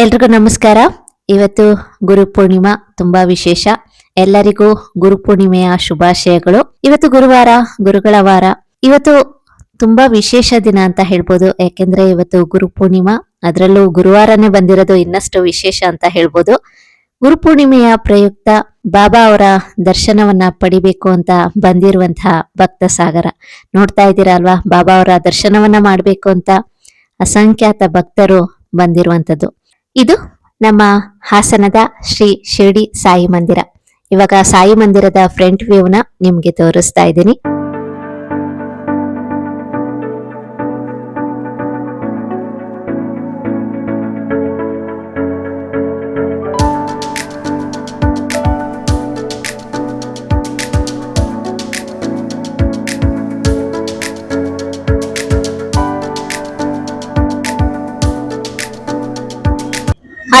ಎಲ್ರಿಗೂ ನಮಸ್ಕಾರ. ಇವತ್ತು ಗುರು ಪೂರ್ಣಿಮಾ ತುಂಬಾ ವಿಶೇಷ. ಎಲ್ಲರಿಗೂ ಗುರು ಪೂರ್ಣಿಮೆಯ ಶುಭಾಶಯಗಳು. ಇವತ್ತು ಗುರುವಾರ, ಗುರುಗಳ ವಾರ. ಇವತ್ತು ತುಂಬಾ ವಿಶೇಷ ದಿನ ಅಂತ ಹೇಳ್ಬೋದು. ಯಾಕೆಂದ್ರೆ ಇವತ್ತು ಗುರು ಪೂರ್ಣಿಮಾ. ಅದರಲ್ಲೂ ಗುರುವಾರನೇ ಬಂದಿರೋದು ಇನ್ನಷ್ಟು ವಿಶೇಷ ಅಂತ ಹೇಳ್ಬೋದು. ಗುರು ಪೂರ್ಣಿಮೆಯ ಪ್ರಯುಕ್ತ ಬಾಬಾ ಅವರ ದರ್ಶನವನ್ನ ಪಡಿಬೇಕು ಅಂತ ಬಂದಿರುವಂತಹ ಭಕ್ತ ಸಾಗರ. ನೋಡ್ತಾ ಇದ್ದೀರಾ ಅಲ್ವಾ? ಬಾಬಾ ಅವರ ದರ್ಶನವನ್ನ ಮಾಡಬೇಕು ಅಂತ ಅಸಂಖ್ಯಾತ ಭಕ್ತರು ಬಂದಿರುವಂತದ್ದು ಇದು ನಮ್ಮ ಹಾಸನದ ಶ್ರೀ ಶಿರಡಿ ಸಾಯಿ ಮಂದಿರ. ಇವಾಗ ಸಾಯಿ ಮಂದಿರದ ಫ್ರಂಟ್ ವ್ಯೂನ ನಿಮ್ಗೆ ತೋರಿಸ್ತಾ ಇದ್ದೀನಿ.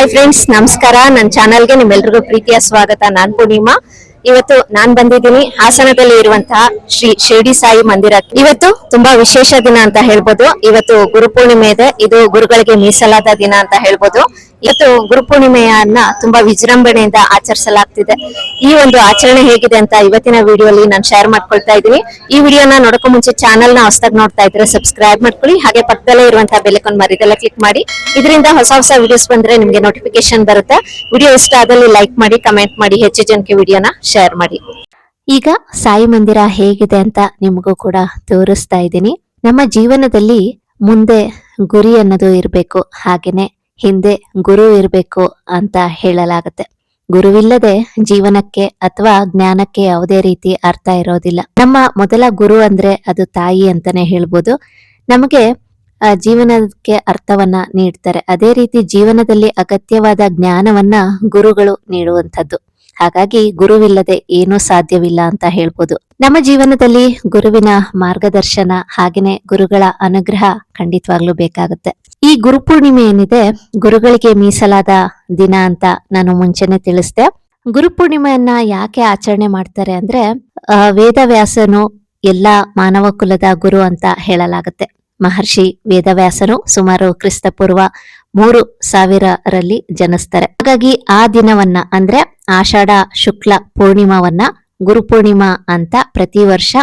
ಹಾಯ್ ಫ್ರೆಂಡ್ಸ್ ನಮಸ್ಕಾರ. ನನ್ನ ಚಾನಲ್ಗೆ ನಿಮ್ಮೆಲ್ರಿಗೂ ಪ್ರೀತಿಯ ಸ್ವಾಗತ. ನಾನ್ ಪೂರ್ಣಿಮಾ. ಇವತ್ತು ನಾನ್ ಬಂದಿದ್ದೀನಿ ಹಾಸನದಲ್ಲಿ ಇರುವಂತಹ ಶ್ರೀ ಶಿರ್ಡಿ ಸಾಯಿ ಮಂದಿರ ಇವತ್ತು ತುಂಬಾ ವಿಶೇಷ ದಿನ ಅಂತ ಹೇಳ್ಬೋದು. ಇವತ್ತು ಗುರುಪೂರ್ಣಿಮೆ ಇದೆ. ಇದು ಗುರುಗಳಿಗೆ ಮೀಸಲಾದ ದಿನ ಅಂತ ಹೇಳ್ಬೋದು. ಇವತ್ತು ಗುರುಪೂರ್ಣಿಮೆಯನ್ನ ತುಂಬಾ ವಿಜೃಂಭಣೆಯಿಂದ ಆಚರಿಸಲಾಗ್ತಿದೆ. ಈ ಒಂದು ಆಚರಣೆ ಹೇಗಿದೆ ಅಂತ ಇವತ್ತಿನ ವಿಡಿಯೋಲಿ ನಾನು ಶೇರ್ ಮಾಡ್ಕೊಳ್ತಾ ಇದ್ದೀನಿ. ಈ ವಿಡಿಯೋನ ನೋಡಕ್ಕೂ ಮುಂಚೆ ಚಾನಲ್ನ ಹೊಸದಾಗಿ ನೋಡ್ತಾ ಇದ್ರೆ ಸಬ್ಸ್ಕ್ರೈಬ್ ಮಾಡ್ಕೊಳ್ಳಿ. ಹಾಗೆ ಪಕ್ಕದಲ್ಲೇ ಇರುವಂತಹ ಬೆಲೆಕೊಂಡ್ ಮರಿದೆಲ್ಲ ಕ್ಲಿಕ್ ಮಾಡಿ. ಇದರಿಂದ ಹೊಸ ಹೊಸ ವಿಡಿಯೋಸ್ ಬಂದ್ರೆ ನಿಮ್ಗೆ ನೋಟಿಫಿಕೇಶನ್ ಬರುತ್ತೆ. ವಿಡಿಯೋ ಇಷ್ಟ ಆದಲ್ಲಿ ಲೈಕ್ ಮಾಡಿ ಕಮೆಂಟ್ ಮಾಡಿ, ಹೆಚ್ಚು ಜನಕ್ಕೆ ವಿಡಿಯೋನ ಶೇರ್ ಮಾಡಿ. ಈಗ ಸಾಯಿ ಮಂದಿರ ಹೇಗಿದೆ ಅಂತ ನಿಮಗೂ ಕೂಡ ತೋರಿಸ್ತಾ ಇದ್ದೀನಿ. ನಮ್ಮ ಜೀವನದಲ್ಲಿ ಮುಂದೆ ಗುರಿ ಅನ್ನೋದು ಇರಬೇಕು. ಹಾಗೇನೆ ಹಿಂದೆ ಗುರು ಇರಬೇಕು ಅಂತ ಹೇಳಲಾಗುತ್ತೆ. ಗುರುವಿಲ್ಲದೆ ಜೀವನಕ್ಕೆ ಅಥವಾ ಜ್ಞಾನಕ್ಕೆ ಯಾವುದೇ ರೀತಿ ಅರ್ಥ ಇರೋದಿಲ್ಲ. ನಮ್ಮ ಮೊದಲ ಗುರು ಅಂದ್ರೆ ಅದು ತಾಯಿ ಅಂತಾನೆ ಹೇಳ್ಬೋದು. ನಮಗೆ ಜೀವನಕ್ಕೆ ಅರ್ಥವನ್ನ ನೀಡ್ತಾರೆ. ಅದೇ ರೀತಿ ಜೀವನದಲ್ಲಿ ಅಗತ್ಯವಾದ ಜ್ಞಾನವನ್ನ ಗುರುಗಳು ನೀಡುವಂಥದ್ದು. ಹಾಗಾಗಿ ಗುರುವಿಲ್ಲದೆ ಏನೂ ಸಾಧ್ಯವಿಲ್ಲ ಅಂತ ಹೇಳ್ಬೋದು. ನಮ್ಮ ಜೀವನದಲ್ಲಿ ಗುರುವಿನ ಮಾರ್ಗದರ್ಶನ ಹಾಗೇನೆ ಗುರುಗಳ ಅನುಗ್ರಹ ಖಂಡಿತವಾಗ್ಲೂ ಬೇಕಾಗುತ್ತೆ. ಈ ಗುರುಪೂರ್ಣಿಮೆ ಏನಿದೆ, ಗುರುಗಳಿಗೆ ಮೀಸಲಾದ ದಿನ ಅಂತ ನಾನು ಮುಂಚೆನೆ ತಿಳಿಸ್ದೆ. ಗುರುಪೂರ್ಣಿಮೆಯನ್ನ ಯಾಕೆ ಆಚರಣೆ ಮಾಡ್ತಾರೆ ಅಂದ್ರೆ ವೇದವ್ಯಾಸನು ಎಲ್ಲ ಮಾನವ ಕುಲದ ಗುರು ಅಂತ ಹೇಳಲಾಗುತ್ತೆ. ಮಹರ್ಷಿ ವೇದವ್ಯಾಸನು ಸುಮಾರು ಕ್ರಿಸ್ತಪೂರ್ವ ಮೂರು ಸಾವಿರರಲ್ಲಿ ಜನಿಸ್ತಾರೆ ಹಾಗಾಗಿ ಆ ದಿನವನ್ನ ಅಂದ್ರೆ ಆಷಾಢ ಶುಕ್ಲ ಪೂರ್ಣಿಮಾವನ್ನ ಗುರುಪೂರ್ಣಿಮಾ ಅಂತ ಪ್ರತಿ ವರ್ಷ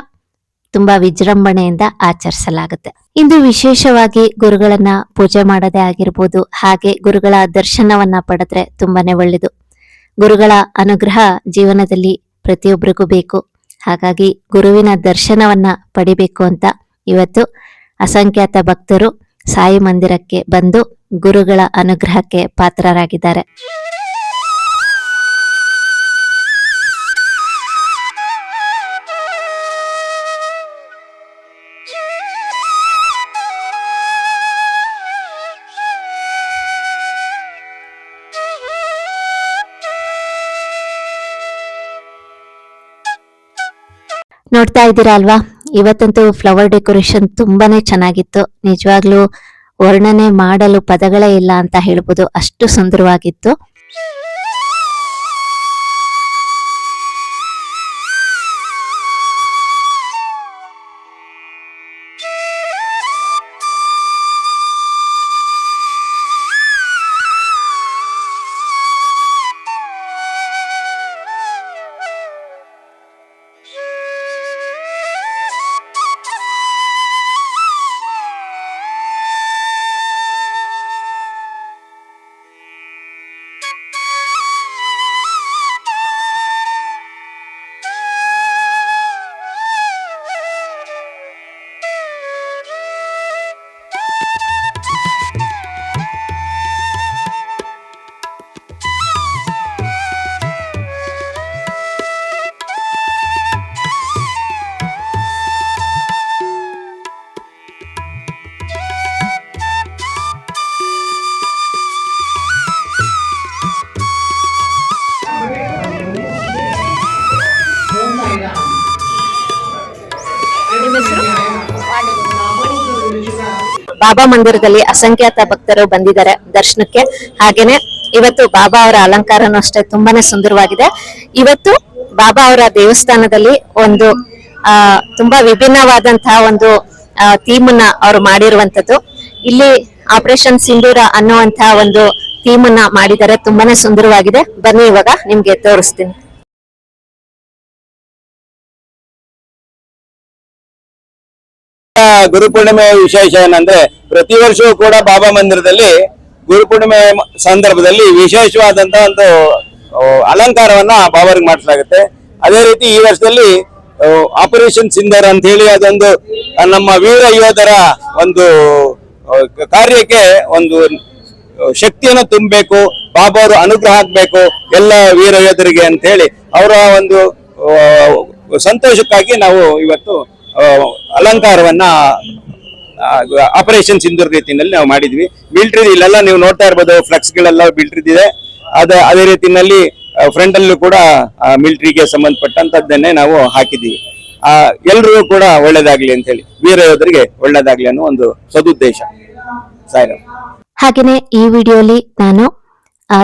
ತುಂಬಾ ವಿಜೃಂಭಣೆಯಿಂದ ಆಚರಿಸಲಾಗುತ್ತೆ. ಇಂದು ವಿಶೇಷವಾಗಿ ಗುರುಗಳನ್ನ ಪೂಜೆ ಮಾಡದೇ ಆಗಿರ್ಬೋದು, ಹಾಗೆ ಗುರುಗಳ ದರ್ಶನವನ್ನ ಪಡೆದ್ರೆ ತುಂಬಾನೇ ಒಳ್ಳೆಯದು. ಗುರುಗಳ ಅನುಗ್ರಹ ಜೀವನದಲ್ಲಿ ಪ್ರತಿಯೊಬ್ಬರಿಗೂ ಬೇಕು. ಹಾಗಾಗಿ ಗುರುವಿನ ದರ್ಶನವನ್ನ ಪಡಿಬೇಕು ಅಂತ ಇವತ್ತು ಅಸಂಖ್ಯಾತ ಭಕ್ತರು ಸಾಯಿ ಮಂದಿರಕ್ಕೆ ಬಂದು ಗುರುಗಳ ಅನುಗ್ರಹಕ್ಕೆ ಪಾತ್ರರಾಗಿದ್ದಾರೆ. ನೋಡ್ತಾ ಇದ್ದೀರಾ ಅಲ್ವಾ? ಇವತ್ತಂತೂ ಫ್ಲವರ್ ಡೆಕೋರೇಷನ್ ತುಂಬಾನೇ ಚೆನ್ನಾಗಿತ್ತು. ನಿಜವಾಗ್ಲೂ ವರ್ಣನೆ ಮಾಡಲು ಪದಗಳೇ ಇಲ್ಲ ಅಂತ ಹೇಳ್ಬೋದು. ಅಷ್ಟು ಸುಂದರವಾಗಿತ್ತು. ಬಾಬಾ ಮಂದಿರದಲ್ಲಿ ಅಸಂಖ್ಯಾತ ಭಕ್ತರು ಬಂದಿದ್ದಾರೆ ದರ್ಶನಕ್ಕೆ. ಹಾಗೇನೆ ಇವತ್ತು ಬಾಬಾ ಅವರ ಅಲಂಕಾರನೂ ಅಷ್ಟೇ ತುಂಬಾನೇ ಸುಂದರವಾಗಿದೆ. ಇವತ್ತು ಬಾಬಾ ಅವರ ದೇವಸ್ಥಾನದಲ್ಲಿ ಒಂದು, ಆ, ತುಂಬಾ ವಿಭಿನ್ನವಾದಂತಹ ಒಂದು ಥೀಮ್ ಅನ್ನ ಅವರು ಮಾಡಿರುವಂತದ್ದು ಇಲ್ಲಿ ಆಪರೇಷನ್ ಸಿಂಧೂರ ಅನ್ನುವಂತಹ ಒಂದು ಥೀಮ್ ಅನ್ನ ಮಾಡಿದ್ದಾರೆ. ತುಂಬಾನೇ ಸುಂದರವಾಗಿದೆ. ಬನ್ನಿ ಇವಾಗ ನಿಮ್ಗೆ ತೋರಿಸ್ತೀನಿ. ಗುರುಪೂರ್ಣಿಮೆ ವಿಶೇಷ ಏನಂದ್ರೆ ಪ್ರತಿ ವರ್ಷವೂ ಕೂಡ ಬಾಬಾ ಮಂದಿರದಲ್ಲಿ ಗುರುಪೂರ್ಣಿಮೆ ಸಂದರ್ಭದಲ್ಲಿ ವಿಶೇಷವಾದಂತ ಒಂದು ಅಲಂಕಾರವನ್ನ ಬಾಬಾರಿಗೆ ಮಾಡಿಸಲಾಗುತ್ತೆ. ಅದೇ ರೀತಿ ಈ ವರ್ಷದಲ್ಲಿ ಆಪರೇಷನ್ ಸಿಂಧರ್ ಅಂತ ಹೇಳಿ ಅದೊಂದು ನಮ್ಮ ವೀರ ಯೋಧರ ಒಂದು ಕಾರ್ಯಕ್ಕೆ ಒಂದು ಶಕ್ತಿಯನ್ನು ತುಂಬಬೇಕು ಬಾಬಾ ಅವರು ಅನುಗ್ರಹ ಆಗ್ಬೇಕು ಎಲ್ಲ ವೀರ ಯೋಧರಿಗೆ ಅಂತ ಹೇಳಿ ಅವರ ಒಂದು ಸಂತೋಷಕ್ಕಾಗಿ ನಾವು ಇವತ್ತು ಅಲಂಕಾರವನ್ನ ಆಪರೇಷನ್ ಸಿಂಧೂರ್ ರೀತಿಯಲ್ಲಿ ನಾವು ಮಾಡಿದ್ವಿ. ಮಿಲಿಟರಿ ಇಲ್ಲೆಲ್ಲ ನೀವು ನೋಡ್ತಾ ಇರ್ಬೋದು ಫ್ಲೆಕ್ಸ್ ಗಳೆಲ್ಲ ಇದೆ ಅದ, ಅದೇ ರೀತಿಯಲ್ಲಿ ಫ್ರಂಟ್ ಅಲ್ಲೂ ಕೂಡ ಮಿಲ್ಟ್ರಿಗೆ ಸಂಬಂಧಪಟ್ಟಂತದ್ದನ್ನೇ ನಾವು ಹಾಕಿದ್ದೀವಿ ಆ, ಎಲ್ರಿಗೂ ಕೂಡ ಒಳ್ಳೇದಾಗ್ಲಿ ಅಂತ ಹೇಳಿ. ವೀರ ಯೋಧರಿಗೆ ಒಳ್ಳೇದಾಗ್ಲಿ ಅನ್ನೋ ಒಂದು ಸದುದ್ದೇಶ. ಸಾಯಿರಾಮ್. ಹಾಗೇನೆ ಈ ವಿಡಿಯೋಲಿ ನಾನು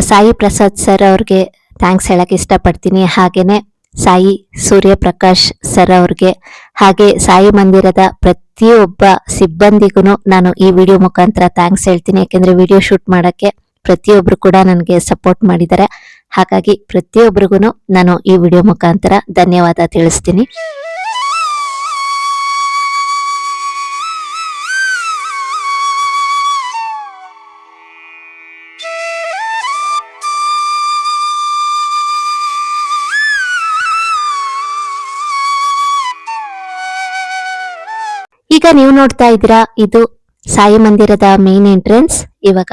ಸಾಯಿ ಪ್ರಸಾದ್ ಸರ್ ಅವ್ರಿಗೆ ಥ್ಯಾಂಕ್ಸ್ ಹೇಳಕ್ ಇಷ್ಟಪಡ್ತೀನಿ. ಹಾಗೇನೆ ಸಾಯಿ ಸೂರ್ಯಪ್ರಕಾಶ್ ಸರ್ ಅವ್ರಿಗೆ. ಹಾಗೆ ಸಾಯಿ ಮಂದಿರದ ಪ್ರತಿಯೊಬ್ಬ ಸಿಬ್ಬಂದಿಗೂ ನಾನು ಈ ವಿಡಿಯೋ ಮುಖಾಂತರ ಥ್ಯಾಂಕ್ಸ್ ಹೇಳ್ತೀನಿ. ಯಾಕೆಂದ್ರೆ ವಿಡಿಯೋ ಶೂಟ್ ಮಾಡೋಕ್ಕೆ ಪ್ರತಿಯೊಬ್ರು ಕೂಡ ನನಗೆ ಸಪೋರ್ಟ್ ಮಾಡಿದ್ದಾರೆ. ಹಾಗಾಗಿ ಪ್ರತಿಯೊಬ್ಬರಿಗೂ ನಾನು ಈ ವಿಡಿಯೋ ಮುಖಾಂತರ ಧನ್ಯವಾದ ತಿಳಿಸ್ತೀನಿ. ನೀವು ನೋಡ್ತಾ ಇದ್ದೀರಾ, ಇದು ಸಾಯಿ ಮಂದಿರದ ಮೇನ್ ಎಂಟ್ರೆನ್ಸ್ ಇವಾಗ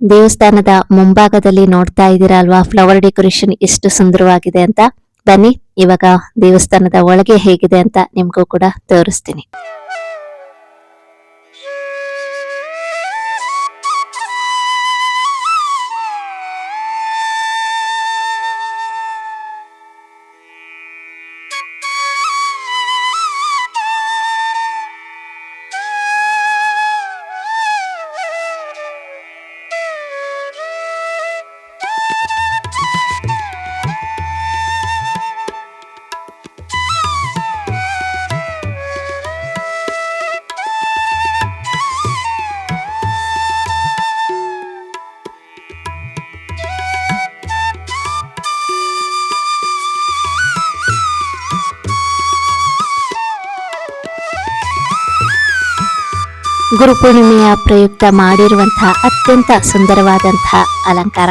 ದೇವಸ್ಥಾನದ ಮುಂಭಾಗದಲ್ಲಿ ನೋಡ್ತಾ ಇದ್ದೀರಾ ಅಲ್ವಾ? ಫ್ಲವರ್ ಡೆಕೋರೇಷನ್ ಎಷ್ಟು ಸುಂದರವಾಗಿದೆ ಅಂತ. ಬನ್ನಿ, ಇವಾಗ ದೇವಸ್ಥಾನದ ಒಳಗೆ ಹೇಗಿದೆ ಅಂತ ನಿಮಗೂ ಕೂಡ ತೋರಿಸ್ತೀನಿ. ಗುರುಪೂರ್ಣಿಮೆಯ ಪ್ರಯುಕ್ತ ಮಾಡಿರುವಂತಹ ಅತ್ಯಂತ ಸುಂದರವಾದಂತಹ ಅಲಂಕಾರ.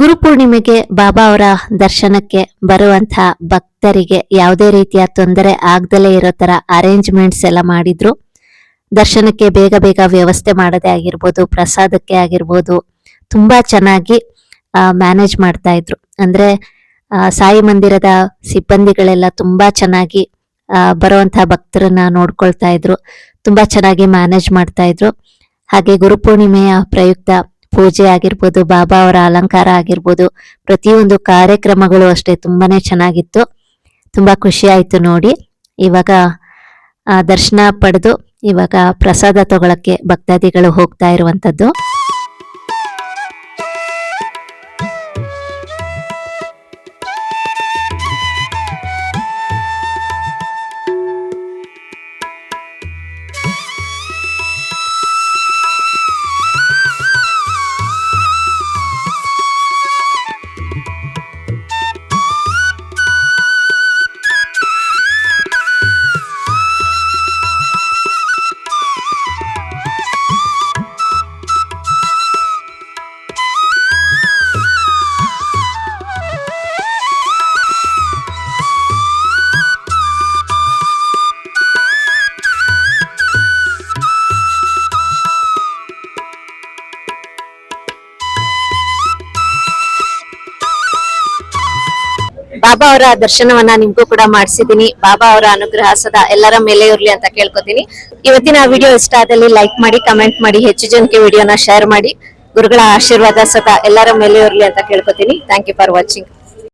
ಗುರುಪೂರ್ಣಿಮೆಗೆ ಬಾಬಾ ಅವರ ದರ್ಶನಕ್ಕೆ ಬರುವಂತಹ ಭಕ್ತರಿಗೆ ಯಾವುದೇ ರೀತಿಯ ತೊಂದರೆ ಆಗ್ದಲೇ ಇರೋ ತರ ಅರೇಂಜ್ಮೆಂಟ್ಸ್ ಎಲ್ಲ ಮಾಡಿದ್ರು. ದರ್ಶನಕ್ಕೆ ಬೇಗ ಬೇಗ ವ್ಯವಸ್ಥೆ ಮಾಡೋದೇ ಆಗಿರ್ಬೋದು, ಪ್ರಸಾದಕ್ಕೆ ಆಗಿರ್ಬೋದು, ತುಂಬಾ ಚೆನ್ನಾಗಿ ಮ್ಯಾನೇಜ್ ಮಾಡ್ತಾ ಇದ್ರು. ಅಂದ್ರೆ ಸಾಯಿ ಮಂದಿರದ ಸಿಬ್ಬಂದಿಗಳೆಲ್ಲ ತುಂಬಾ ಚೆನ್ನಾಗಿ ಬರುವಂತಹ ಭಕ್ತರನ್ನ ನೋಡ್ಕೊಳ್ತಾ ಇದ್ರು. ತುಂಬಾ ಚೆನ್ನಾಗಿ ಮ್ಯಾನೇಜ್ ಮಾಡ್ತಾ ಇದ್ರು. ಹಾಗೆ ಗುರುಪೂರ್ಣಿಮೆಯ ಪ್ರಯುಕ್ತ ಪೂಜೆ ಆಗಿರ್ಬೋದು, ಬಾಬಾ ಅವರ ಅಲಂಕಾರ ಆಗಿರ್ಬೋದು, ಪ್ರತಿಯೊಂದು ಕಾರ್ಯಕ್ರಮಗಳು ಅಷ್ಟೇ ತುಂಬಾನೇ ಚೆನ್ನಾಗಿತ್ತು. ತುಂಬಾ ಖುಷಿ ಆಯ್ತು ನೋಡಿ. ಇವಾಗ ದರ್ಶನ ಪಡೆದು ಇವಾಗ ಪ್ರಸಾದ ತಗೊಳಕ್ಕೆ ಭಕ್ತಾದಿಗಳು ಹೋಗ್ತಾ ಇರುವಂತದ್ದು. ಬಾಬಾ ಅವರ ದರ್ಶನವನ್ನ ನಿಮ್ಗೂ ಕೂಡ ಮಾಡಿಸಿದೀನಿ ಬಾಬಾ ಅವರ ಅನುಗ್ರಹ ಸದಾ ಎಲ್ಲರ ಮೇಲೆ ಇರ್ಲಿ ಅಂತ ಕೇಳ್ಕೊತೀನಿ. ಇವತ್ತಿನ ವಿಡಿಯೋ ಇಷ್ಟ ಆದಲ್ಲಿ ಲೈಕ್ ಮಾಡಿ ಕಮೆಂಟ್ ಮಾಡಿ, ಹೆಚ್ಚು ಜನಕ್ಕೆ ವಿಡಿಯೋನ ಶೇರ್ ಮಾಡಿ. ಗುರುಗಳ ಆಶೀರ್ವಾದ ಸದಾ ಎಲ್ಲರ ಮೇಲೆ ಇರ್ಲಿ ಅಂತ ಕೇಳ್ಕೊತೀನಿ. Thank you for watching